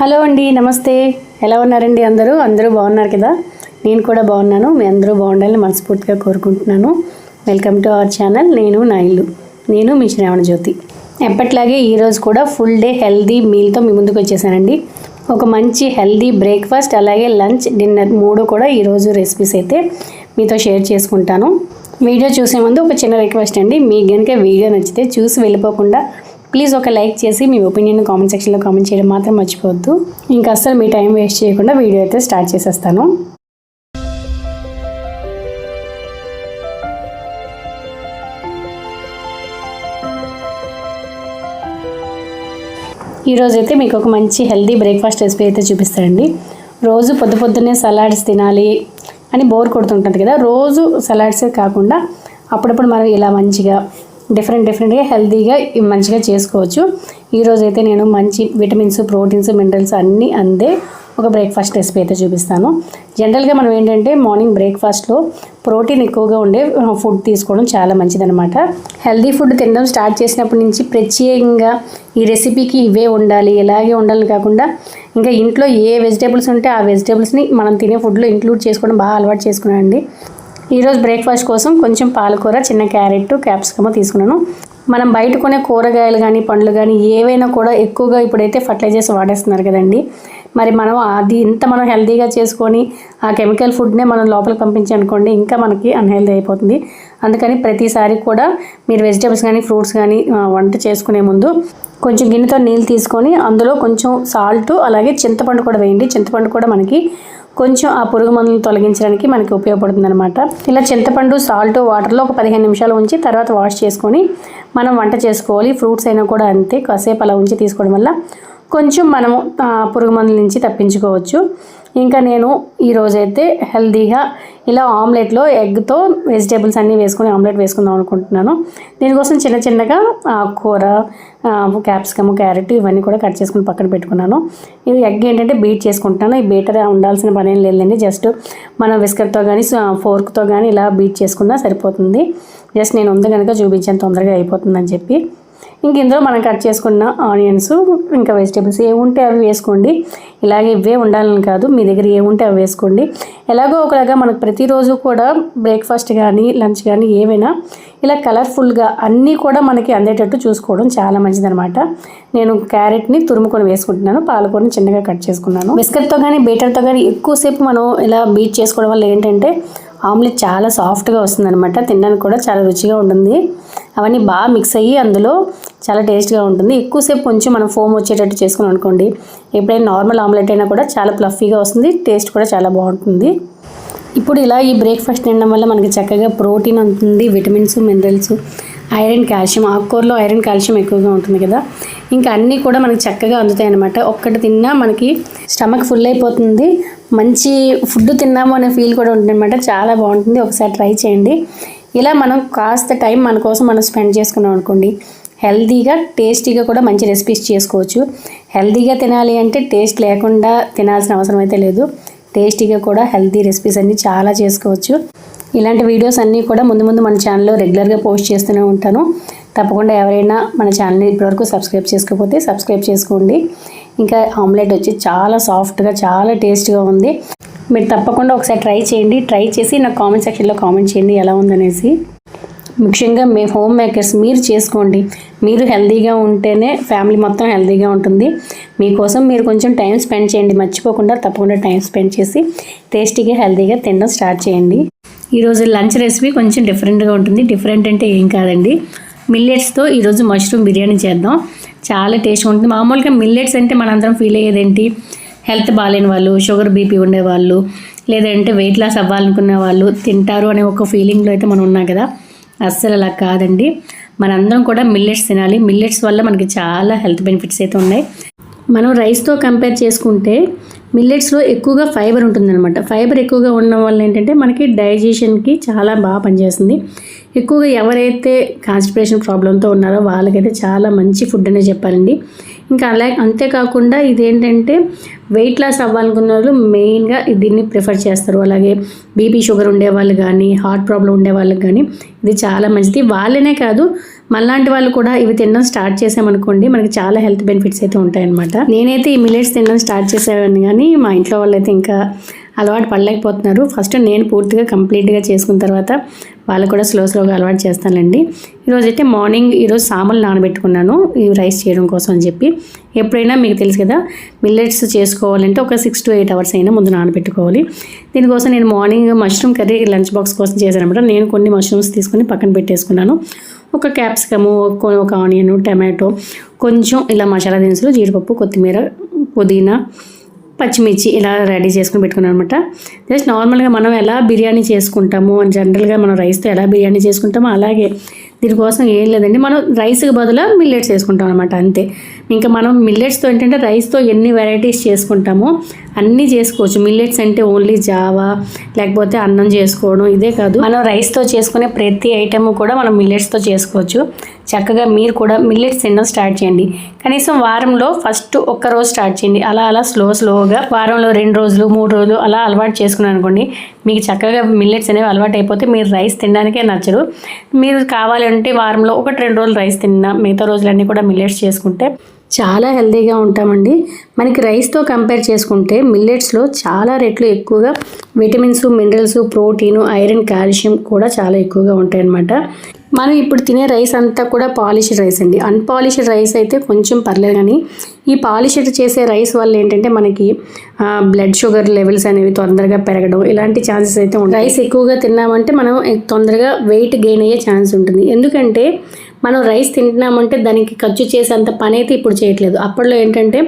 Hello అండి నమస్తే. ఎలా ఉన్నారండి అందరూ? అందరూ బాగున్నారు కదా? నేను కూడా బాగున్నాను. మీ అందరూ బాగుండాలని మనస్ఫూర్తిగా కోరుకుంటున్నాను. వెల్కమ్ టు అవర్ ఛానల్ నేను నా ఇల్లు నేను మీ శ్రావణ జ్యోతి ఎప్పట్లాగే ఈరోజు కూడా ఫుల్ డే హెల్దీ మీల్తో మీ ముందుకు వచ్చేసానండి. ఒక మంచి హెల్దీ బ్రేక్ఫాస్ట్ అలాగే లంచ్ డిన్నర్ మూడు కూడా ఈరోజు రెసిపీస్ అయితే మీతో షేర్ చేసుకుంటాను. వీడియో చూసే ముందు ఒక చిన్న రిక్వెస్ట్ అండి. మీకు కనుక వీడియో నచ్చితే చూసి వెళ్ళిపోకుండా ప్లీజ్ ఒక లైక్ చేసి మీ ఒపీనియన్ కామెంట్ సెక్షన్లో కామెంట్ చేయడం మాత్రం మర్చిపోవద్దు. ఇంకా అస్సలు మీ టైం వేస్ట్ చేయకుండా వీడియో అయితే స్టార్ట్ చేసేస్తాను. ఈరోజు అయితే మీకు ఒక మంచి హెల్దీ బ్రేక్ఫాస్ట్ రెసిపీ అయితే చూపిస్తానండి. రోజు పొద్దు పొద్దున్నే సలాడ్స్ తినాలి అని బోర్ కొడుతుంటుంది కదా రోజు సలాడ్సే కాకుండా అప్పుడప్పుడు మనం ఇలా మంచిగా డిఫరెంట్ డిఫరెంట్గా హెల్తీగా మంచిగా చేసుకోవచ్చు. ఈరోజు అయితే నేను మంచి విటమిన్స్ ప్రోటీన్స్ మినరల్స్ అన్నీ అందే ఒక బ్రేక్ఫాస్ట్ రెసిపీ అయితే చూపిస్తాను. జనరల్గా మనం ఏంటంటే మార్నింగ్ బ్రేక్ఫాస్ట్లో ప్రోటీన్ ఎక్కువగా ఉండే ఫుడ్ తీసుకోవడం చాలా మంచిదనమాట హెల్దీ ఫుడ్ తినడం స్టార్ట్ చేసినప్పటి నుంచి ప్రత్యేకంగా ఈ రెసిపీకి ఇవే ఉండాలి ఇలాగే ఉండాలని కాకుండా ఇంకా ఇంట్లో ఏ వెజిటేబుల్స్ ఉంటే ఆ వెజిటేబుల్స్ని మనం తినే ఫుడ్లో ఇంక్లూడ్ చేసుకోవడం బాగా అలవాటు చేసుకున్నానండి. ఈరోజు బ్రేక్ఫాస్ట్ కోసం కొంచెం పాలకూర చిన్న క్యారెట్ క్యాప్సికమ్ తీసుకున్నాను. మనం బయట కొనే కూరగాయలు కానీ పండ్లు కానీ ఏవైనా కూడా ఎక్కువగా ఇప్పుడైతే ఫర్టిలైజర్స్ వాడేస్తున్నారు కదండి. మరి మనం అది ఇంత మనం హెల్తీగా చేసుకొని ఆ కెమికల్ ఫుడ్నే మనం లోపలికి పంపించి అనుకోండి ఇంకా మనకి అన్హెల్దీ అయిపోతుంది. అందుకని ప్రతిసారి కూడా మీరు వెజిటేబుల్స్ కానీ ఫ్రూట్స్ కానీ వంట చేసుకునే ముందు కొంచెం గిన్నెతో నీళ్ళు తీసుకొని అందులో కొంచెం సాల్ట్ అలాగే చింతపండు కూడా వేయండి. చింతపండు కూడా మనకి కొంచెం ఆ పురుగు మందులను తొలగించడానికి మనకి ఉపయోగపడుతుంది అనమాట ఇలా చింతపండు సాల్ట్ వాటర్లో ఒక పదిహేను నిమిషాలు ఉంచి తర్వాత వాష్ చేసుకొని మనం వంట చేసుకోవాలి. ఫ్రూట్స్ అయినా కూడా అంతే కాసేపు అలా ఉంచి తీసుకోవడం వల్ల కొంచెం మనము పురుగు మందుల నుంచి తప్పించుకోవచ్చు. ఇంకా నేను ఈరోజైతే హెల్దీగా ఇలా ఆమ్లెట్లో ఎగ్తో వెజిటేబుల్స్ అన్నీ వేసుకొని ఆమ్లెట్ వేసుకుందాం అనుకుంటున్నాను. దీనికోసం చిన్న చిన్నగా ఆకుకూర కూర క్యాప్సికమ్ క్యారెట్ ఇవన్నీ కూడా కట్ చేసుకుని పక్కన పెట్టుకున్నాను. ఇది ఎగ్ ఏంటంటే బీట్ చేసుకుంటున్నాను ఈ బీటర్ ఉండాల్సిన పని ఏం లేదండి జస్ట్ మనం విస్కర్తో కానీ ఫోర్క్తో కానీ ఇలా బీట్ చేసుకున్నా సరిపోతుంది. జస్ట్ నేను ఉంది కనుక చూపించాను తొందరగా అయిపోతుందని చెప్పి. ఇంక ఇందులో మనం కట్ చేసుకున్న ఆనియన్స్ ఇంకా వెజిటేబుల్స్ ఏముంటే అవి వేసుకోండి. ఇలాగే ఇవే ఉండాలని కాదు మీ దగ్గర ఏముంటే అవి వేసుకోండి. ఎలాగో ఒకలాగా మనకు ప్రతిరోజు కూడా బ్రేక్ఫాస్ట్ కానీ లంచ్ కానీ ఏవైనా ఇలా కలర్ఫుల్గా అన్నీ కూడా మనకి అందేటట్టు చూసుకోవడం చాలా మంచిదనమాట నేను క్యారెట్ని తురుముకొని వేసుకుంటున్నాను పాలకూరని చిన్నగా కట్ చేసుకున్నాను. బిస్కెట్తో కానీ బీటర్తో కానీ ఎక్కువసేపు మనం ఇలా బీట్ చేసుకోవడం వల్ల ఏంటంటే ఆమ్లెట్ చాలా సాఫ్ట్గా వస్తుందన్నమాట తినడానికి కూడా చాలా రుచిగా ఉంటుంది. అవన్నీ బాగా మిక్స్ అయ్యి అందులో చాలా టేస్ట్గా ఉంటుంది. ఎక్కువసేపు కొంచెం మనం ఫోమ్ వచ్చేటట్టు చేసుకుని అనుకోండి ఎప్పుడైనా నార్మల్ ఆమ్లెట్ అయినా కూడా చాలా ప్లఫీగా వస్తుంది టేస్ట్ కూడా చాలా బాగుంటుంది. ఇప్పుడు ఇలా ఈ బ్రేక్ఫాస్ట్ తినడం వల్ల మనకి చక్కగా ప్రోటీన్ ఉంటుంది విటమిన్స్ మినరల్స్ ఐరన్ కాల్షియం ఆకుకూరలో ఐరన్ కాల్షియం ఎక్కువగా ఉంటుంది కదా. ఇంకా అన్నీ కూడా మనకి చక్కగా అందుతాయి అనమాట ఒక్కటి తిన్నా మనకి స్టమక్ ఫుల్ అయిపోతుంది. మంచి ఫుడ్ తిన్నాము అనే ఫీల్ కూడా ఉంటుంది అనమాట చాలా బాగుంటుంది. ఒకసారి ట్రై చేయండి. ఇలా మనం కాస్త టైం మన కోసం మనం స్పెండ్ చేసుకున్నాం అనుకోండి హెల్తీగా టేస్టీగా కూడా మంచి రెసిపీస్ చేసుకోవచ్చు. హెల్తీగా తినాలి అంటే టేస్ట్ లేకుండా తినాల్సిన అవసరం అయితే లేదు. టేస్టీగా కూడా హెల్తీ రెసిపీస్ అన్నీ చాలా చేసుకోవచ్చు. ఇలాంటి వీడియోస్ అన్నీ కూడా ముందు ముందు మన ఛానల్లో రెగ్యులర్గా పోస్ట్ చేస్తూనే ఉంటాను. తప్పకుండా ఎవరైనా మన ఛానల్ని ఇప్పటివరకు సబ్స్క్రైబ్ చేసుకోకపోతే సబ్స్క్రైబ్ చేసుకోండి. ఇంకా ఆమ్లెట్ వచ్చి చాలా సాఫ్ట్గా చాలా టేస్ట్గా ఉంది. మీరు తప్పకుండా ఒకసారి ట్రై చేయండి. ట్రై చేసి నాకు కామెంట్ సెక్షన్లో కామెంట్ చేయండి ఎలా ఉందనేసి. ముఖ్యంగా మీ హోమ్ మేకర్స్ మీరు చేసుకోండి. మీరు హెల్తీగా ఉంటేనే ఫ్యామిలీ మొత్తం హెల్తీగా ఉంటుంది. మీకోసం మీరు కొంచెం టైం స్పెండ్ చేయండి. మర్చిపోకుండా తప్పకుండా టైం స్పెండ్ చేసి టేస్టీగా హెల్తీగా తినడం స్టార్ట్ చేయండి. ఈరోజు లంచ్ రెసిపీ కొంచెం డిఫరెంట్గా ఉంటుంది. డిఫరెంట్ అంటే ఏం కాదండి. మిల్లెట్స్తో ఈరోజు మష్రూమ్ బిర్యానీ చేద్దాం. చాలా టేస్ట్గా ఉంటుంది. మామూలుగా మిల్లెట్స్ అంటే మనందరం ఫీల్ అయ్యేదేంటి? హెల్త్ బాగాలేని వాళ్ళు షుగర్ బీపీ ఉండేవాళ్ళు లేదంటే వెయిట్ లాస్ అవ్వాలనుకునే వాళ్ళు తింటారు అనే ఒక ఫీలింగ్లో అయితే మనం ఉన్నాం కదా. అస్సలు అలా కాదండి. మనందరం కూడా మిల్లెట్స్ తినాలి. మిల్లెట్స్ వల్ల మనకి చాలా హెల్త్ బెనిఫిట్స్ అయితే ఉన్నాయి. మనం రైస్తో కంపేర్ చేసుకుంటే మిల్లెట్స్లో ఎక్కువగా ఫైబర్ ఉంటుందన్నమాట. ఫైబర్ ఎక్కువగా ఉండడం వల్ల ఏంటంటే మనకి డైజెషన్కి చాలా బాగా పనిచేస్తుంది. ఎక్కువగా ఎవరైతే కాన్స్టిపేషన్ ప్రాబ్లంతో ఉన్నారో వాళ్ళకైతే చాలా మంచి ఫుడ్ అనే చెప్పాలండి. ఇంకా అలా అంతేకాకుండా ఇదేంటంటే వెయిట్ లాస్ అవ్వాలనుకున్న వాళ్ళు మెయిన్గా దీన్ని ప్రిఫర్ చేస్తారు. అలాగే బీపీ షుగర్ ఉండే వాళ్ళు కానీ హార్ట్ ప్రాబ్లం ఉండే వాళ్ళకి కానీ ఇది చాలా మంచిది. వాళ్ళనే కాదు మనలాంటి వాళ్ళు కూడా ఇవి తినడం స్టార్ట్ చేసామనుకోండి మనకి చాలా హెల్త్ బెనిఫిట్స్ అయితే ఉంటాయన్నమాట. నేనైతే ఈ మిలెట్స్ తినడం స్టార్ట్ చేసేవాడిని కానీ మా ఇంట్లో వాళ్ళైతే ఇంకా అలవాటు పడలేకపోతున్నారు. ఫస్ట్ నేను పూర్తిగా కంప్లీట్గా చేసుకున్న తర్వాత వాళ్ళు కూడా స్లో స్లోగా అలవాటు చేస్తానండి ఈరోజు అయితే మార్నింగ్ ఈరోజు సాములు నానబెట్టుకున్నాను. ఈ రైస్ చేయడం కోసం అని చెప్పి. ఎప్పుడైనా మీకు తెలుసు కదా మిల్లెట్స్ చేసుకోవాలంటే ఒక సిక్స్ టు ఎయిట్ అవర్స్ అయినా ముందు నానబెట్టుకోవాలి. దీనికోసం నేను morning mushroom curry lunch box కోసం చేశానమాట అనమాట నేను కొన్ని మష్రూమ్స్ తీసుకొని పక్కన పెట్టేసుకున్నాను. ఒక క్యాప్సికము ఒక- ఒక ఆనియన్ టమాటో కొంచెం ఇలా మసాలా దినుసులు జీడిపప్పు కొత్తిమీర పుదీనా పచ్చిమిర్చి ఇలా రెడీ చేసుకుని పెట్టుకున్నాను అనమాట జస్ట్ నార్మల్గా మనం ఎలా బిర్యానీ చేసుకుంటాము జనరల్గా మనం రైస్తో ఎలా బిర్యానీ చేసుకుంటామో అలాగే దీనికోసం ఏం లేదండి. మనం రైస్కి బదులు మిల్లెట్స్ వేసుకుంటాం అనమాట అంతే. ఇంకా మనం మిల్లెట్స్తో ఏంటంటే రైస్తో ఎన్ని వెరైటీస్ చేసుకుంటామో అన్నీ చేసుకోవచ్చు. మిల్లెట్స్ అంటే ఓన్లీ జావా లేకపోతే అన్నం చేసుకోవడం ఇదే కాదు. మనం రైస్తో చేసుకునే ప్రతి ఐటమ్ కూడా మనం మిల్లెట్స్తో చేసుకోవచ్చు. చక్కగా మీరు కూడా మిల్లెట్స్ తినడం స్టార్ట్ చేయండి. కనీసం వారంలో ఫస్ట్ ఒక్క రోజు స్టార్ట్ చేయండి. అలా అలా స్లో స్లోగా వారంలో రెండు రోజులు మూడు రోజులు అలా అలవాటు చేసుకున్నాను అనుకోండి మీకు చక్కగా మిల్లెట్స్ అనేవి అలవాటు అయిపోతే మీరు రైస్ తినడానికే నచ్చరు మీరు కావాలంటే వారంలో ఒకటి రెండు రోజులు రైస్ తిన్నా మిగతా రోజులన్నీ కూడా మిల్లెట్స్ చేసుకుంటే చాలా హెల్తీగా ఉంటామండి. మనకి రైస్తో కంపేర్ చేసుకుంటే మిల్లెట్స్లో చాలా రెట్లు ఎక్కువగా vitamins minerals protein iron calcium కూడా చాలా ఎక్కువగా ఉంటాయి అన్నమాట మనం ఇప్పుడు తినే రైస్ అంతా కూడా పాలిష్డ్ రైస్ అండి. అన్పాలిష్డ్ రైస్ అయితే కొంచెం పర్లేదు కానీ ఈ పాలిష్డ్ చేసే రైస్ వల్ల ఏంటంటే మనకి బ్లడ్ షుగర్ లెవెల్స్ అనేవి తొందరగా పెరగడం ఇలాంటి ఛాన్సెస్ అయితే ఉంటాయి. రైస్ ఎక్కువగా తిన్నామంటే మనం తొందరగా వెయిట్ గెయిన్ అయ్యే ఛాన్స్ ఉంటుంది. ఎందుకంటే మనం రైస్ తింటున్నామంటే దానికి ఖర్చు చేసేంత పని అయితే ఇప్పుడు చేయట్లేదు. అప్పట్లో ఏంటంటే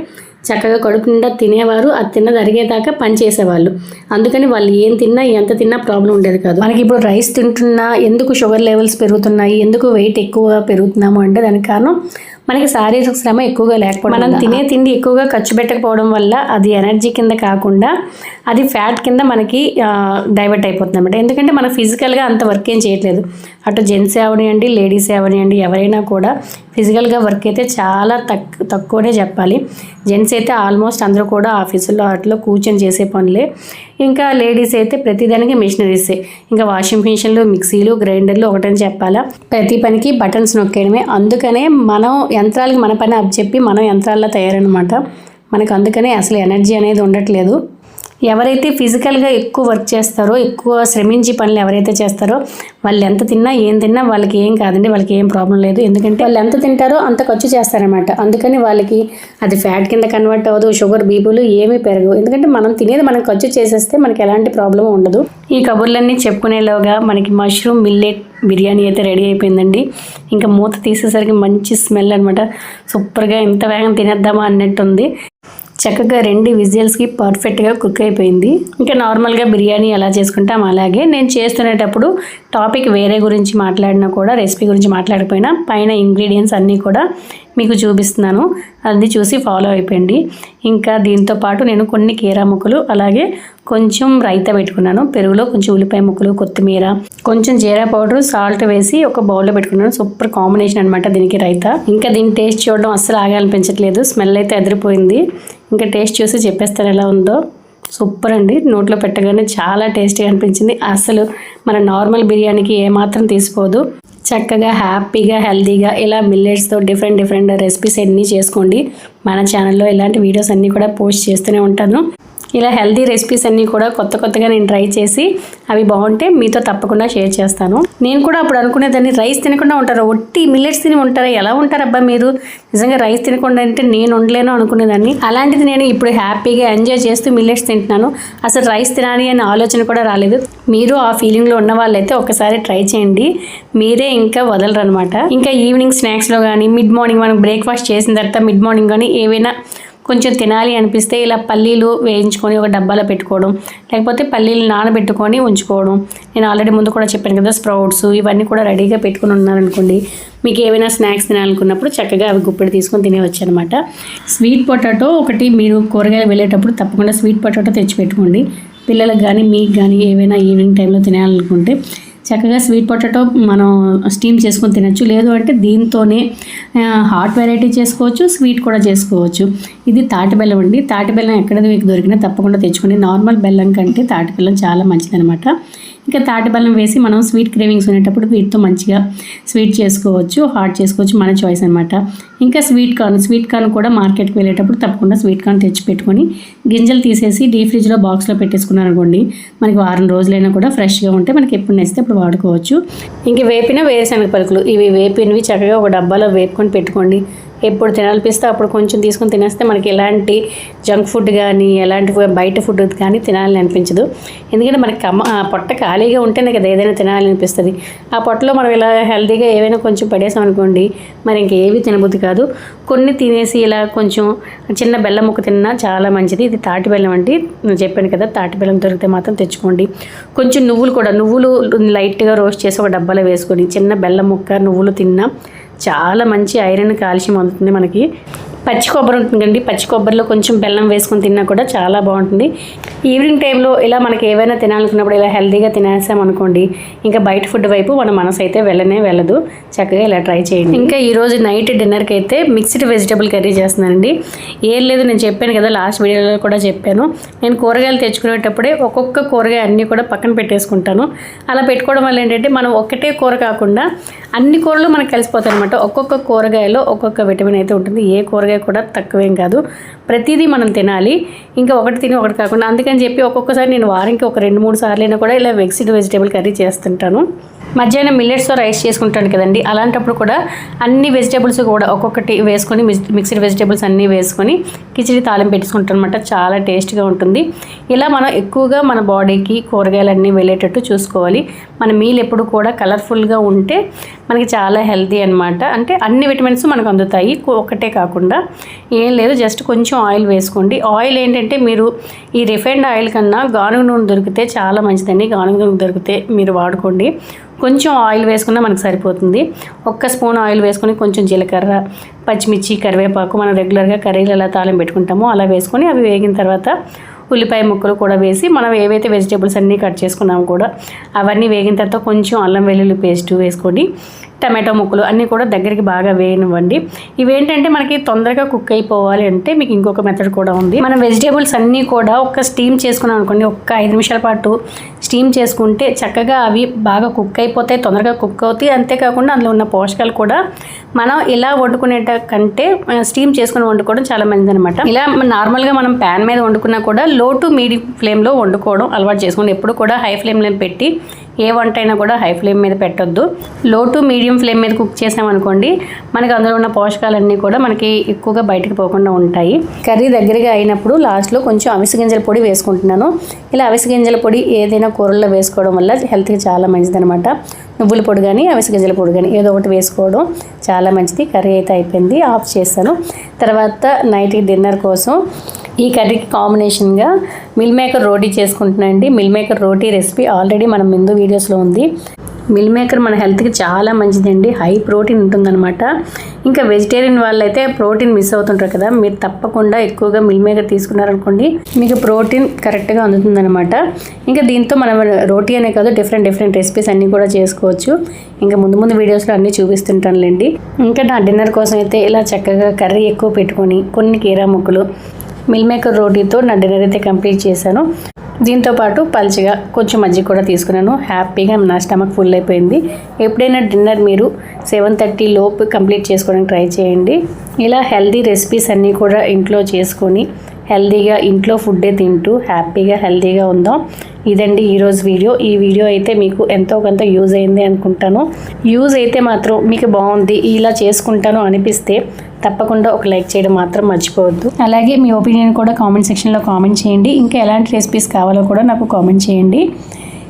చక్కగా కడుపు నిండా తినేవారు అది తిన్నది అరిగేదాకా పని చేసేవాళ్ళు. అందుకని వాళ్ళు ఏం తిన్నా ఎంత తిన్నా ప్రాబ్లం ఉండేది కాదు. మనకి ఇప్పుడు రైస్ తింటున్నా ఎందుకు షుగర్ లెవెల్స్ పెరుగుతున్నాయి ఎందుకు వెయిట్ ఎక్కువ పెరుగుతున్నాము అంటే దానికి కారణం మనకి శారీరక శ్రమ ఎక్కువగా లేకపోవడం మనం తినే తిండి ఎక్కువగా ఖర్చు పెట్టకపోవడం వల్ల అది ఎనర్జీ కింద కాకుండా అది ఫ్యాట్ కింద మనకి డైవర్ట్ అయిపోతుంది అనమాట ఎందుకంటే మనం ఫిజికల్గా అంత వర్క్ ఏం చేయట్లేదు. అటు జెంట్స్ అవనివ్వండి లేడీస్ అవనివ్వండి ఎవరైనా కూడా ఫిజికల్గా వర్క్ అయితే చాలా తక్కువ తక్కువనే చెప్పాలి. జెంట్స్ అయితే ఆల్మోస్ట్ అందరూ కూడా ఆఫీసుల్లో వాటిలో కూర్చొని చేసే పనులే. ఇంకా లేడీస్ అయితే ప్రతిదానికి మిషనరీసే ఇంకా వాషింగ్ మిషన్లు మిక్సీలు గ్రైండర్లు ఒకటని చెప్పాలా. ప్రతి పనికి బటన్స్ నొక్కేయడమే. అందుకనే మనం యంత్రాలకి మన పని అప్పచెప్పి మనం యంత్రాల్లో తయారనమాట మనకు అందుకనే అసలు ఎనర్జీ అనేది ఉండట్లేదు. ఎవరైతే ఫిజికల్గా ఎక్కువ వర్క్ చేస్తారో ఎక్కువ శ్రమించి పనులు ఎవరైతే చేస్తారో వాళ్ళు ఎంత తిన్నా ఏం తిన్నా వాళ్ళకి ఏం కాదండి వాళ్ళకి ఏం ప్రాబ్లం లేదు. ఎందుకంటే వాళ్ళు ఎంత తింటారో అంత ఖర్చు చేస్తారనమాట అందుకని వాళ్ళకి అది ఫ్యాట్ కింద కన్వర్ట్ అవ్వదు షుగర్ బీపీలు ఏమీ పెరగవు. ఎందుకంటే మనం తినేది మనం ఖర్చు చేసేస్తే మనకి ఎలాంటి ప్రాబ్లం ఉండదు. ఈ కబుర్లన్నీ చెప్పుకునేలోగా మనకి మష్రూమ్ మిల్లెట్ బిర్యానీ అయితే రెడీ అయిపోయిందండి. ఇంకా మూత తీసేసరికి మంచి స్మెల్ అనమాట సూపర్గా ఇంత వేగం తినేద్దామా అన్నట్టుంది. చక్కగా రెండు విజిల్స్కి పర్ఫెక్ట్గా కుక్ అయిపోయింది. ఇంకా నార్మల్గా బిర్యానీ ఎలా చేసుకుంటాం అలాగే నేను చేస్తునేటప్పుడు టాపిక్ వేరే గురించి మాట్లాడినా కూడా రెసిపీ గురించి మాట్లాడకపోయినా పైన ఇంగ్రీడియంట్స్ అన్నీ కూడా మీకు చూపిస్తున్నాను. అది చూసి ఫాలో అయిపోయింది ఇంకా దీంతో పాటు నేను కొన్ని కీరా ముక్కలు అలాగే కొంచెం రైతా పెట్టుకున్నాను. పెరుగులో కొంచెం ఉల్లిపాయ ముక్కలు కొత్తిమీర కొంచెం జీరా పౌడర్ సాల్ట్ వేసి ఒక బౌల్లో పెట్టుకున్నాను. సూపర్ కాంబినేషన్ అనమాట దీనికి రైతా. ఇంకా దీని టేస్ట్ చూడడం అస్సలు ఆగాలనిపించట్లేదు స్మెల్ అయితే ఎదిరిపోయింది. ఇంకా టేస్ట్ చూసి చెప్పేస్తారు ఎలా ఉందో. సూపర్ అండి. నోట్లో పెట్టగానే చాలా టేస్టీగా అనిపించింది. అసలు మన నార్మల్ బిర్యానీకి ఏమాత్రం తీసిపోదు. చక్కగా హ్యాపీగా హెల్తీగా ఇలా మిల్లెట్స్తో డిఫరెంట్ డిఫరెంట్ రెసిపీస్ అన్నీ చేసుకోండి. మన ఛానల్లో ఇలాంటి వీడియోస్ అన్నీ కూడా పోస్ట్ చేస్తూనే ఉంటాను. ఇలా హెల్తీ రెసిపీస్ అన్నీ కూడా కొత్త కొత్తగా నేను ట్రై చేసి అవి బాగుంటే మీతో తప్పకుండా షేర్ చేస్తాను. నేను కూడా అప్పుడు అనుకునేదాన్ని రైస్ తినకుండా ఉంటారు? ఒట్టి మిల్లెట్స్ తిని ఉంటారా? ఎలా ఉంటారబ్బా మీరు? నిజంగా రైస్ తినకుండా అంటే నేను ఉండలేను అనుకునేదాన్ని. అలాంటిది నేను ఇప్పుడు హ్యాపీగా ఎంజాయ్ చేస్తూ మిల్లెట్స్ తింటున్నాను. అసలు రైస్ తినాలి అనే ఆలోచన కూడా రాలేదు. మీరు ఆ ఫీలింగ్లో ఉన్న వాళ్ళైతే ఒకసారి ట్రై చేయండి. మీరే ఇంకా వదలరు అనమాట ఇంకా ఈవినింగ్ స్నాక్స్లో కానీ మిడ్ మార్నింగ్ మనం బ్రేక్ఫాస్ట్ చేసిన తర్వాత మిడ్ మార్నింగ్ కానీ ఏవైనా కొంచెం తినాలి అనిపిస్తే ఇలా పల్లీలు వేయించుకొని ఒక డబ్బాలో పెట్టుకోవడం లేకపోతే పల్లీలు నానబెట్టుకొని ఉంచుకోవడం. నేను ఆల్రెడీ ముందు కూడా చెప్పాను కదా స్ప్రౌట్స్ ఇవన్నీ కూడా రెడీగా పెట్టుకుని ఉన్నారనుకోండి మీకు ఏమైనా స్నాక్స్ తినాలనుకున్నప్పుడు చక్కగా అవి గుప్పెడు తీసుకొని తినేవచ్చు అనమాట స్వీట్ పొటాటో ఒకటి మీరు కూరగాయలు వెళ్ళేటప్పుడు తప్పకుండా స్వీట్ పొటాటో తెచ్చి పెట్టుకోండి. పిల్లలకు కానీ మీకు కానీ ఏవైనా ఈవినింగ్ టైంలో తినాలనుకుంటే చక్కగా స్వీట్ పొటాటో మనం స్టీమ్ చేసుకొని తినచ్చు. లేదు అంటే దీంతోనే హాట్ వెరైటీ చేసుకోవచ్చు స్వీట్ కూడా చేసుకోవచ్చు. ఇది తాటి బెల్లం అండి. తాటి బెల్లం ఎక్కడ మీకు దొరికినా తప్పకుండా తెచ్చుకోండి. నార్మల్ బెల్లం కంటే తాటి బెల్లం చాలా మంచిదనమాట ఇంకా తాటి బెల్లం వేసి మనం స్వీట్ క్రేవింగ్స్ ఉండేటప్పుడు వీటితో మంచిగా స్వీట్ చేసుకోవచ్చు హాట్ చేసుకోవచ్చు మన చాయిస్ అనమాట ఇంకా స్వీట్ కార్న్ స్వీట్ కార్న్ కూడా మార్కెట్కి వెళ్ళేటప్పుడు తప్పకుండా స్వీట్ కార్న్ తెచ్చి పెట్టుకొని గింజలు తీసేసి డీ ఫ్రిడ్జ్లో బాక్స్లో పెట్టేసుకున్నారు అనుకోండి మనకి వారం రోజులైనా కూడా ఫ్రెష్గా ఉంటే మనకి ఎప్పుడు నచ్చితే అప్పుడు వాడుకోవచ్చు. ఇంక వేపిన వేరుశనగ పలుకులు ఇవి వేపినవి చక్కగా ఒక డబ్బాలో వేపుకొని పెట్టుకోండి. ఎప్పుడు తినాలనిపిస్తే అప్పుడు కొంచెం తీసుకొని తినేస్తే మనకి ఎలాంటి జంక్ ఫుడ్ కానీ ఎలాంటి బయట ఫుడ్ కానీ తినాలని అనిపించదు. ఎందుకంటే మనకి కమ్మ ఆ పొట్ట ఖాళీగా ఉంటేనే కదా ఏదైనా తినాలనిపిస్తుంది. ఆ పొట్టలో మనం ఇలా హెల్తీగా ఏవైనా కొంచెం పడేసాం అనుకోండి మరి ఇంకేవి తినబుద్ధి కాదు. కొన్ని తినేసి ఇలా కొంచెం చిన్న బెల్లం ముక్క తిన్నా చాలా మంచిది. ఇది తాటి బెల్లం అండి. నేను చెప్పాను కదా తాటి బెల్లం దొరికితే మాత్రం తెచ్చుకోండి. కొంచెం నువ్వులు కూడా నువ్వులు లైట్గా రోస్ట్ చేసి ఒక డబ్బాలో వేసుకొని చిన్న బెల్లం ముక్క నువ్వులు తిన్నా చాలా మంచి ఐరన్ కాల్షియం అందుతుంది మనకి. పచ్చి కొబ్బరి ఉంటుందండి. పచ్చి కొబ్బరిలో కొంచెం బెల్లం వేసుకొని తిన్నా కూడా చాలా బాగుంటుంది. ఈవినింగ్ టైంలో ఇలా మనకి ఏవైనా తినాలనుకున్నప్పుడు ఇలా హెల్తీగా తినేసాం అనుకోండి ఇంకా బయట ఫుడ్ వైపు మన మనసు అయితే వెళ్ళనే వెళ్ళదు. చక్కగా ఇలా ట్రై చేయండి. ఇంకా ఈరోజు నైట్ డిన్నర్కి అయితే మిక్స్డ్ వెజిటబుల్ కర్రీ చేస్తున్నానండి. ఏం లేదు నేను చెప్పాను కదా లాస్ట్ వీడియోలో కూడా చెప్పాను. నేను కూరగాయలు తెచ్చుకునేటప్పుడే ఒక్కొక్క కూరగాయ అన్నీ కూడా పక్కన పెట్టేసుకుంటాను. అలా పెట్టుకోవడం వల్ల ఏంటంటే మనం ఒకటే కూర కాకుండా అన్ని కూరలు మనకు కలిసిపోతాయి అనమాట ఒక్కొక్క కూరగాయలో ఒక్కొక్క విటమిన్ అయితే ఉంటుంది. ఏ కూరగాయ కూడా తక్కువేం కాదు. ప్రతిదీ మనం తినాలి. ఇంకా ఒకటి తిని ఒకటి కాకుండా అందుకని చెప్పి ఒక్కొక్కసారి నేను వారానికి ఒక రెండు మూడు సార్లు అయినా కూడా ఇలా మిక్స్డ్ వెజిటేబుల్ కర్రీ చేస్తుంటాను. మధ్యాహ్నం మిల్లెట్స్తో రైస్ చేసుకుంటాను కదండి. అలాంటప్పుడు కూడా అన్ని వెజిటేబుల్స్ కూడా ఒక్కొక్కటి వేసుకొని మిక్స్డ్ వెజిటేబుల్స్ అన్నీ వేసుకొని కిచిడి తాళం పెట్టుకుంటాం అనమాట చాలా టేస్ట్గా ఉంటుంది. ఇలా మనం ఎక్కువగా మన బాడీకి కూరగాయలన్నీ వెళ్ళేటట్టు చూసుకోవాలి. మన మీల్ ఎప్పుడు కూడా కలర్ఫుల్గా ఉంటే మనకి చాలా హెల్తీ అనమాట అంటే అన్ని విటమిన్స్ మనకు అందుతాయి. ఒకటే కాకుండా ఏం లేదు. జస్ట్ కొంచెం ఆయిల్ వేసుకోండి. ఆయిల్ ఏంటంటే మీరు ఈ రిఫైండ్ ఆయిల్ కన్నా గానుగ నూనె దొరికితే చాలా మంచిదండి. గానుగ నూనె దొరికితే మీరు వాడుకోండి. కొంచెం ఆయిల్ వేసుకున్నా మనకు సరిపోతుంది. ఒక్క స్పూన్ ఆయిల్ వేసుకొని కొంచెం జీలకర్ర పచ్చిమిర్చి కరివేపాకు మనం రెగ్యులర్గా కర్రీలు ఎలా తాళం పెట్టుకుంటామో అలా వేసుకొని అవి వేగిన తర్వాత ఉల్లిపాయ ముక్కలు కూడా వేసి మనం ఏవైతే వెజిటేబుల్స్ అన్నీ కట్ చేసుకున్నామో కూడా అవన్నీ వేగిన తర్వాత కొంచెం అల్లం వెల్లుల్లి పేస్ట్ వేసుకొని టమాటో ముక్కలు అన్నీ కూడా దగ్గరికి బాగా వేయనివ్వండి. ఇవేంటంటే మనకి తొందరగా కుక్ అయిపోవాలి అంటే మీకు ఇంకొక మెథడ్ కూడా ఉంది. మనం వెజిటేబుల్స్ అన్నీ కూడా ఒక స్టీమ్ చేసుకున్నాం అనుకోండి ఒక్క ఐదు నిమిషాల పాటు స్టీమ్ చేసుకుంటే చక్కగా అవి బాగా కుక్ అయిపోతాయి తొందరగా కుక్ అవుతాయి. అంతేకాకుండా అందులో ఉన్న పోషకాలు కూడా మనం ఇలా వండుకునేట కంటే స్టీమ్ చేసుకుని వండుకోవడం చాలా మంచిది అనమాట ఇలా నార్మల్గా మనం ప్యాన్ మీద వండుకున్నా కూడా లో టు మీడియం ఫ్లేమ్లో వండుకోవడం అలవాటు చేసుకోండి. ఎప్పుడు కూడా హై ఫ్లేమ్లో పెట్టి ఏ వంట అయినా కూడా హై ఫ్లేమ్ మీద పెట్టొద్దు. లో టు మీడియం ఫ్లేమ్ మీద కుక్ చేసామనుకోండి మనకి అందులో ఉన్న పోషకాలన్నీ కూడా మనకి ఎక్కువగా బయటకు పోకుండా ఉంటాయి. కర్రీ దగ్గరగా అయినప్పుడు లాస్ట్లో కొంచెం అవిసి గింజల పొడి వేసుకుంటున్నాను. ఇలా అవిసె గింజల పొడి ఏదైనా కూరల్లో వేసుకోవడం వల్ల హెల్త్కి చాలా మంచిదనమాట నువ్వుల పొడి కానీ అవిసి గింజల పొడి కానీ ఏదో ఒకటి వేసుకోవడం చాలా మంచిది. కర్రీ అయితే అయిపోయింది ఆఫ్ చేస్తాను. తర్వాత నైట్ డిన్నర్ కోసం ఈ కర్రీకి కాంబినేషన్గా మిల్ మేకర్ రోటీ చేసుకుంటున్నానండి మిల్ మేకర్ రోటీ రెసిపీ ఆల్రెడీ మన ముందు వీడియోస్లో ఉంది. మిల్ మేకర్ మన హెల్త్కి చాలా మంచిదండి. హై ప్రోటీన్ ఉంటుందన్నమాట. ఇంకా వెజిటేరియన్ వాళ్ళైతే ప్రోటీన్ మిస్ అవుతుంటారు కదా మీరు తప్పకుండా ఎక్కువగా మిల్ మేకర్ తీసుకున్నారనుకోండి మీకు ప్రోటీన్ కరెక్ట్గా అందుతుందన్నమాట. ఇంకా దీంతో మనం రోటీ అనే కాదు డిఫరెంట్ డిఫరెంట్ రెసిపీస్ అన్నీ కూడా చేసుకోవచ్చు. ఇంకా ముందు ముందు వీడియోస్లో అన్నీ చూపిస్తుంటానులేండి. ఇంకా నా డిన్నర్ కోసం అయితే ఇలా చక్కగా కర్రీ ఎక్కువ పెట్టుకొని కొన్ని కీరా ముక్కలు మిల్ మేకర్ రోటీతో నా డిన్నర్ అయితే కంప్లీట్ చేశాను. దీంతో పాటు పల్చగా కొంచెం మజ్జిగ కూడా తీసుకున్నాను. హ్యాపీగా నా స్టమక్ ఫుల్ అయిపోయింది. ఎప్పుడైనా డిన్నర్ మీరు సెవెన్ థర్టీ లోపు కంప్లీట్ చేసుకోవడానికి ట్రై చేయండి. ఇలా హెల్దీ రెసిపీస్ అన్నీ కూడా ఇంట్లో చేసుకొని హెల్దీగా ఇంట్లో ఫుడ్డే తింటూ హ్యాపీగా హెల్దీగా ఉందాం. ఇదండి ఈరోజు వీడియో. ఈ వీడియో అయితే మీకు ఎంతో కొంత యూజ్ అయింది అనుకుంటాను. యూజ్ అయితే మాత్రం మీకు బాగుంది ఇలా చేసుకుంటాను అనిపిస్తే తప్పకుండా ఒక లైక్ చేయడం మాత్రం మర్చిపోవద్దు. అలాగే మీ ఒపీనియన్ కూడా కామెంట్ సెక్షన్లో కామెంట్ చేయండి. ఇంకా ఎలాంటి రెసిపీస్ కావాలో కూడా నాకు కామెంట్ చేయండి.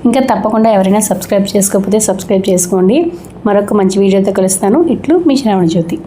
ఇంకా తప్పకుండా ఎవరైనా సబ్స్క్రైబ్ చేసుకోకపోతే సబ్స్క్రైబ్ చేసుకోండి. మరొక మంచి వీడియోతో కలుస్తాను. ఇట్లు మీ శ్రావణ జ్యోతి